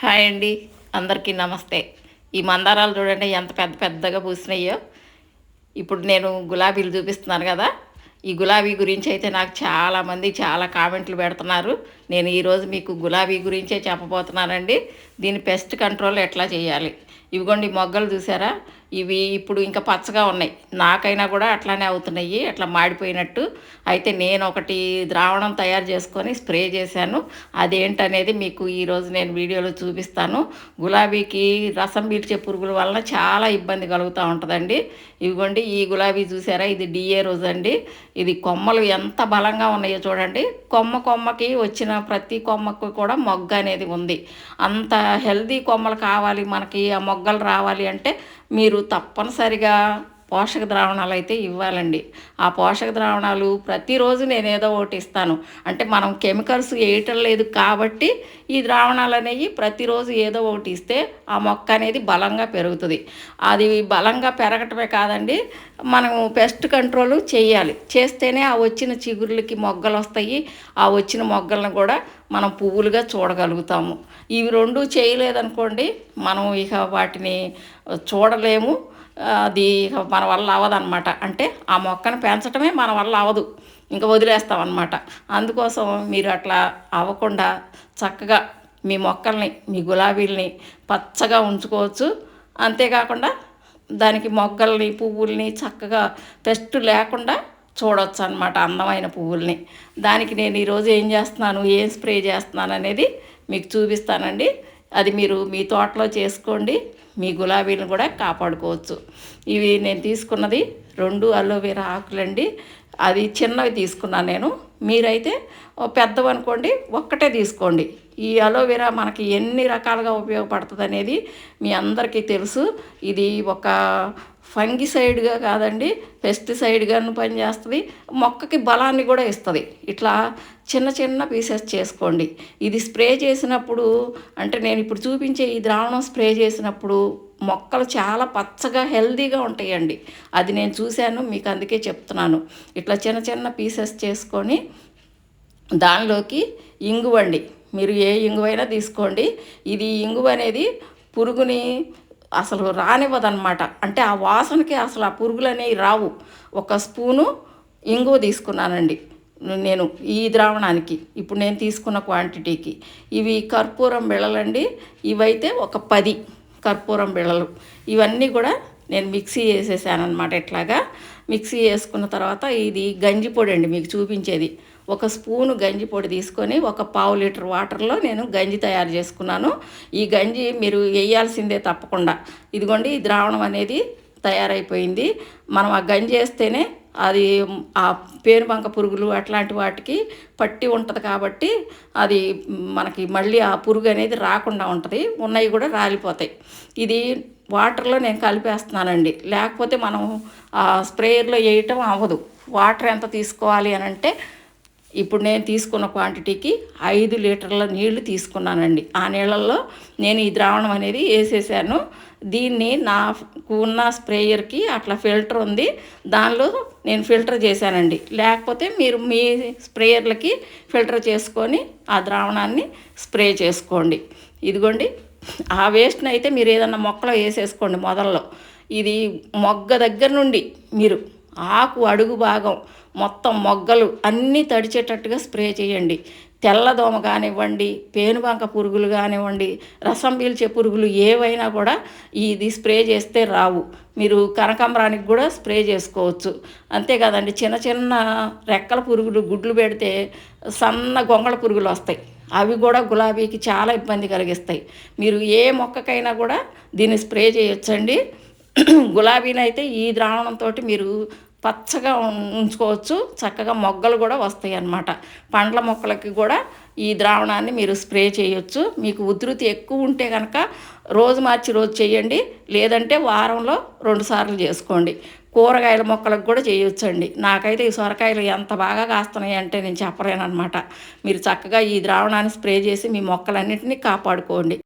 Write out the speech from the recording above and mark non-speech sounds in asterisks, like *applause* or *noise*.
Hi అండి. అందరికీ నమస్తే. ఈ మందారాలు చూడండి ఎంత పెద్ద పెద్దగా పూసినాయో. ఇప్పుడు నేను గులాబీలు చూపిస్తున్నాను కదా. ఈ గులాబీ గురించి అయితే నాకు చాలామంది చాలా కామెంట్లు పెడుతున్నారు. నేను ఈరోజు మీకు గులాబీ గురించే చెప్పబోతున్నానండి. దీని పెస్ట్ కంట్రోల్ ఎట్లా చేయాలి? ఇవిగోండి మొగ్గలు చూసారా? ఇవి ఇప్పుడు ఇంకా పచ్చగా ఉన్నాయి. నాకైనా కూడా అట్లానే అవుతున్నాయి. అట్లా మాడిపోయినట్టు. అయితే నేను ఒకటి ద్రావణం తయారు చేసుకొని స్ప్రే చేశాను. అదేంటనేది మీకు ఈరోజు నేను వీడియోలో చూపిస్తాను. గులాబీకి రసం పీల్చే పురుగుల వలన చాలా ఇబ్బంది కలుగుతూ ఉంటుందండి. ఇవిగోండి ఈ గులాబీ చూసారా? ఇది డిఏ రోజు అండి. ఇది కొమ్మలు ఎంత బలంగా ఉన్నాయో చూడండి. కొమ్మ కొమ్మకి వచ్చిన ప్రతి కొమ్మకు కూడా మొగ్గ అనేది ఉంది. అంత హెల్దీ కొమ్మలు కావాలి మనకి. ఆ మొగ్గలు రావాలి అంటే మీరు తప్పనిసరిగా పోషక ద్రావణాలు అయితే ఇవ్వాలండి. ఆ పోషక ద్రావణాలు ప్రతిరోజు నేను ఏదో ఒకటి ఇస్తాను. అంటే మనం కెమికల్స్ వేయటం లేదు కాబట్టి ఈ ద్రావణాలు అనేవి ప్రతిరోజు ఏదో ఒకటి ఇస్తే ఆ మొక్క అనేది బలంగా పెరుగుతుంది. అది బలంగా పెరగటమే కాదండి మనం పెస్ట్ కంట్రోల్ చేయాలి. చేస్తేనే ఆ వచ్చిన చిగురులకి మొగ్గలు వస్తాయి. ఆ వచ్చిన మొగ్గలను కూడా మనం పువ్వులుగా చూడగలుగుతాము. ఇవి రెండు చేయలేదనుకోండి మనం ఇక వాటిని చూడలేము. అది మన వల్ల అవ్వదన్నమాట. అంటే ఆ మొక్కను పెంచడమే మన వల్ల అవ్వదు. ఇంకా వదిలేస్తాం అనమాట అందుకోసం మీరు అట్లా అవ్వకుండా చక్కగా మీ మొక్కల్ని మీ గులాబీల్ని పచ్చగా ఉంచుకోవచ్చు. అంతేకాకుండా దానికి మొగ్గల్ని పువ్వుల్ని చక్కగా పెస్ట్ లేకుండా చూడవచ్చు అనమాట అందమైన పువ్వుల్ని. దానికి నేను ఈరోజు ఏం చేస్తున్నాను ఏం స్ప్రే చేస్తున్నాను అనేది మీకు చూపిస్తానండి. అది మీరు మీ తోటలో చేసుకోండి మీ గులాబీలను కూడా కాపాడుకోవచ్చు. ఇవి నేను తీసుకున్నది రెండు అలోవెరా ఆకులండి. అది చిన్నవి తీసుకున్నాను నేను. మీరైతే పెద్దవి అనుకోండి ఒక్కటే తీసుకోండి. ఈ అలోవెరా మనకి ఎన్ని రకాలుగా ఉపయోగపడుతుంది అనేది మీ అందరికీ తెలుసు. ఇది ఒక ఫంగిసైడ్గా కాదండి పెస్టిసైడ్గాను పనిచేస్తుంది. మొక్కకి బలాన్ని కూడా ఇస్తుంది. ఇట్లా చిన్న చిన్న పీసెస్ చేసుకోండి. ఇది స్ప్రే చేసినప్పుడు అంటే నేను ఇప్పుడు చూపించే ఈ ద్రావణం స్ప్రే చేసినప్పుడు మొక్కలు చాలా పచ్చగా హెల్దీగా ఉంటాయండి. అది నేను చూశాను మీకు అందుకే చెప్తున్నాను. ఇట్లా చిన్న చిన్న పీసెస్ చేసుకొని దానిలోకి ఇంగువండి. మీరు ఏ ఇంగువైనా తీసుకోండి. ఇది ఇంగువ అనేది పురుగుని అసలు రానివ్వదనమాట అంటే ఆ వాసనకి అసలు ఆ పురుగులు అనేవి రావు. ఒక స్పూను ఇంగువ తీసుకున్నానండి. నేను ఈ ద్రావణానికి. ఇప్పుడు నేను తీసుకున్న క్వాంటిటీకి ఇవి కర్పూరం బిళ్ళలండి ఇవైతే ఒక పది కర్పూరం బిళ్ళలు ఇవన్నీ కూడా నేను మిక్సీ వేసేసాను అనమాట ఇట్లాగా మిక్సీ వేసుకున్న తర్వాత ఇది గంజి పొడి అండి మీకు చూపించేది. ఒక స్పూను గంజి పొడి తీసుకొని ఒక పావు లీటర్ వాటర్లో నేను గంజి తయారు చేసుకున్నాను. ఈ గంజి మీరు వేయాల్సిందే తప్పకుండా. ఇదిగోండి ఈ ద్రావణం అనేది తయారైపోయింది. మనం ఆ గంజి వేస్తేనే అది ఆ పేరుబంక పురుగులు అట్లాంటి వాటికి పట్టి ఉంటుంది కాబట్టి అది మనకి మళ్ళీ ఆ పురుగు అనేది రాకుండా ఉంటుంది. ఉన్నవి కూడా రాలిపోతాయి. ఇది వాటర్లో నేను కలిపేస్తున్నానండి. లేకపోతే మనం ఆ స్ప్రేయర్లో వేయటం అవ్వదు. వాటర్ ఎంత తీసుకోవాలి అని అంటే ఇప్పుడు నేను తీసుకున్న క్వాంటిటీకి ఐదు లీటర్ల నీళ్ళు తీసుకున్నానండి. ఆ నీళ్ళల్లో నేను ఈ ద్రావణం అనేది వేసేసాను. దీన్ని నాకు ఉన్న స్ప్రేయర్కి అట్లా ఫిల్టర్ ఉంది. దానిలో నేను ఫిల్టర్ చేశానండి. లేకపోతే మీరు మీ స్ప్రేయర్లకి ఫిల్టర్ చేసుకొని ఆ ద్రావణాన్ని స్ప్రే చేసుకోండి. ఇదిగోండి ఆ వేస్ట్ని అయితే మీరు ఏదన్నా మొక్కలో వేసేసుకోండి మొదల్లో. ఇది మొగ్గ దగ్గర నుండి మీరు ఆకు అడుగు భాగం మొత్తం మొగ్గలు అన్నీ తడిచేటట్టుగా స్ప్రే చేయండి. తెల్లదోమ కానివ్వండి పేనుబంక పురుగులు కానివ్వండి రసం పీల్చే పురుగులు ఏవైనా కూడా ఇది స్ప్రే చేస్తే రావు. మీరు కనకాంబరానికి కూడా స్ప్రే చేసుకోవచ్చు. అంతే కదండి చిన్న చిన్న రెక్కల పురుగులు గుడ్లు పెడితే సన్న గొంగళ పురుగులు వస్తాయి. అవి కూడా గులాబీకి చాలా ఇబ్బంది కలిగిస్తాయి. మీరు ఏ మొక్కకైనా కూడా దీన్ని స్ప్రే చేయొచ్చండి. *clears throat* గులాబీని అయితే ఈ ద్రావణంతో మీరు పచ్చగా ఉంచుకోవచ్చు. చక్కగా మొగ్గలు కూడా వస్తాయి అన్నమాట. పండ్ల మొక్కలకి కూడా ఈ ద్రావణాన్ని మీరు స్ప్రే చేయొచ్చు. మీకు ఉధృతి ఎక్కువ ఉంటే కనుక రోజు మార్చి రోజు చేయండి. లేదంటే వారంలో రెండు సార్లు చేసుకోండి. కూరగాయల మొక్కలకు కూడా చేయొచ్చండి. నాకైతే ఈ సొరకాయలు ఎంత బాగా కాస్తున్నాయి అంటే నేను చెప్పలేనమాట మీరు చక్కగా ఈ ద్రావణాన్ని స్ప్రే చేసి మీ మొక్కలన్నింటినీ కాపాడుకోండి.